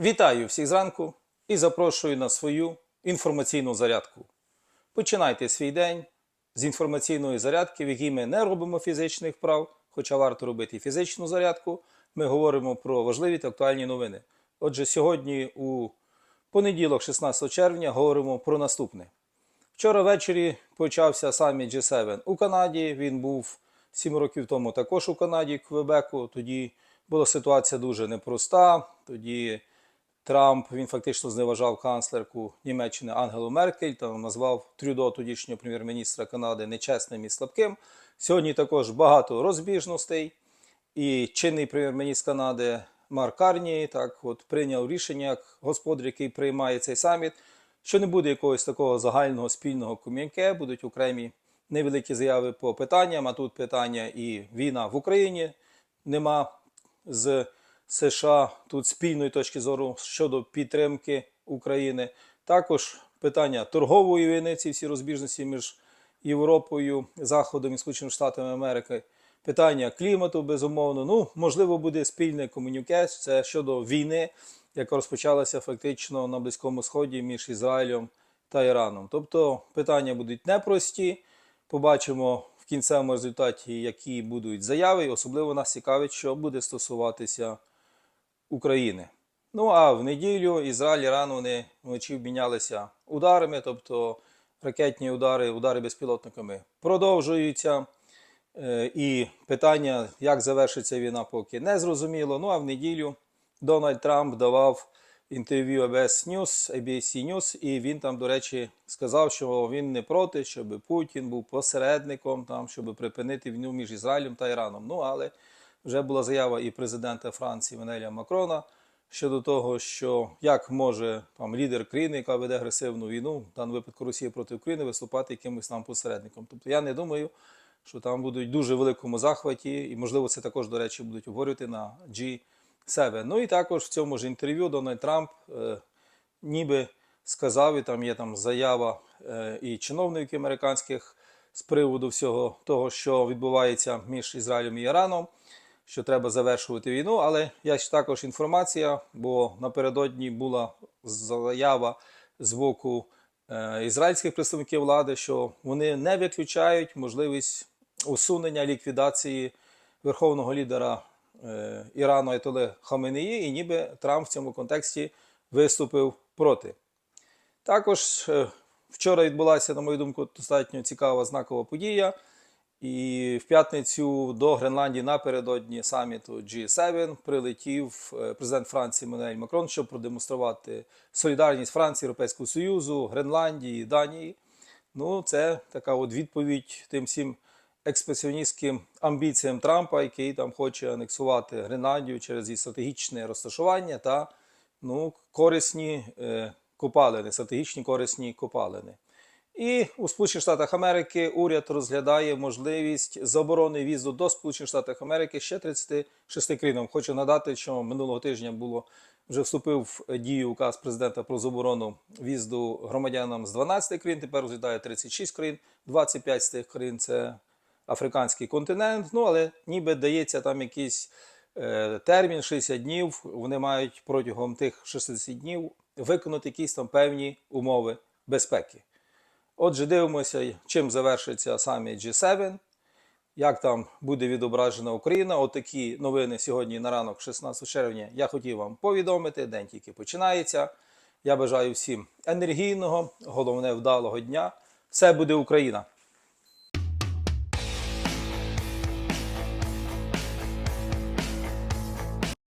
Вітаю всіх зранку і запрошую на свою інформаційну зарядку. Починайте свій день з інформаційної зарядки, в якій ми не робимо фізичних вправ, хоча варто робити фізичну зарядку. Ми говоримо про важливі та актуальні новини. Отже, сьогодні, у понеділок, 16 червня, говоримо про наступне. Вчора ввечері почався саміт G7 у Канаді. Він був 7 років тому також у Канаді, Квебеку. Тоді була ситуація дуже непроста. Тоді Трамп він фактично зневажав канцлерку Німеччини Ангелу Меркель та назвав Трюдо, тодішнього прем'єр-міністра Канади, нечесним і слабким. Сьогодні також багато розбіжностей. І чинний прем'єр-міністр Канади Марк Карні так от прийняв рішення, як господар, який приймає цей саміт, що не буде якогось такого загального спільного ком'юніке, будуть окремі невеликі заяви по питанням. А тут питання і війна в Україні нема з США тут спільної точки зору щодо підтримки України. Також питання торгової війни, ці всі розбіжності між Європою, Заходом і Сполученими Штатами Америки. Питання клімату, безумовно. Ну, можливо, буде спільне комунюке. Це щодо війни, яка розпочалася фактично на Близькому Сході між Ізраїлем та Іраном. Тобто питання будуть непрості. Побачимо в кінцевому результаті, які будуть заяви. І особливо нас цікавить, що буде стосуватися України. Ну а в неділю Ізраїль, Іран вони вночі обмінялися ударами, тобто ракетні удари, удари безпілотниками продовжуються. Е, І питання, як завершиться війна, поки не зрозуміло. Ну а в неділю Дональд Трамп давав інтерв'ю ABS News, ABC News, і він там, до речі, сказав, що він не проти, щоб Путін був посередником, там, щоб припинити війну між Ізраїлем та Іраном. Ну але вже була заява і президента Франції Менеля Макрона щодо того, що як може там лідер країни, яка веде агресивну війну, в даному випадку Росія проти України, виступати якимось нам посередником. Тобто я не думаю, що там будуть дуже великому захваті, і можливо це також, до речі, будуть обговорювати на G7. Ну і також в цьому ж інтерв'ю Дональд Трамп е, ніби сказав, і там є там заява е, і чиновників американських з приводу всього того, що відбувається між Ізраїлем і Іраном, що треба завершувати війну. Але є також інформація, бо напередодні була заява з боку е, ізраїльських представників влади, що вони не виключають можливість усунення ліквідації верховного лідера е, Ірану Айтоле Хаменеї, і ніби Трамп в цьому контексті виступив проти. Також е, вчора відбулася, на мою думку, достатньо цікава знакова подія. І в п'ятницю до Гренландії напередодні саміту G7 прилетів е, президент Франції Мануель Макрон, щоб продемонструвати солідарність Франції, Європейського Союзу, Гренландії, Данії. Ну, це така от відповідь тим всім експресіоністським амбіціям Трампа, який там хоче анексувати Гренландію через її стратегічне розташування та ну, корисні е, копалини, стратегічні корисні копалини. І у Сполучених Штатах Америки уряд розглядає можливість заборони візу до Сполучених Штатів Америки ще 36 країнам. Хочу надати, що минулого тижня було вже вступив в дію указ президента про заборону в'їзду громадянам з 12 країн. Тепер розглядає 36 країн, 25 з тих країн це африканський континент. Ну але ніби дається там якийсь е, термін 60 днів. Вони мають протягом тих 60 днів виконати якісь там певні умови безпеки. Отже, дивимося, чим завершиться саміт G7, як там буде відображена Україна. Отакі новини сьогодні на ранок, 16 червня, я хотів вам повідомити. День тільки починається. Я бажаю всім енергійного, головне вдалого дня. Все буде Україна!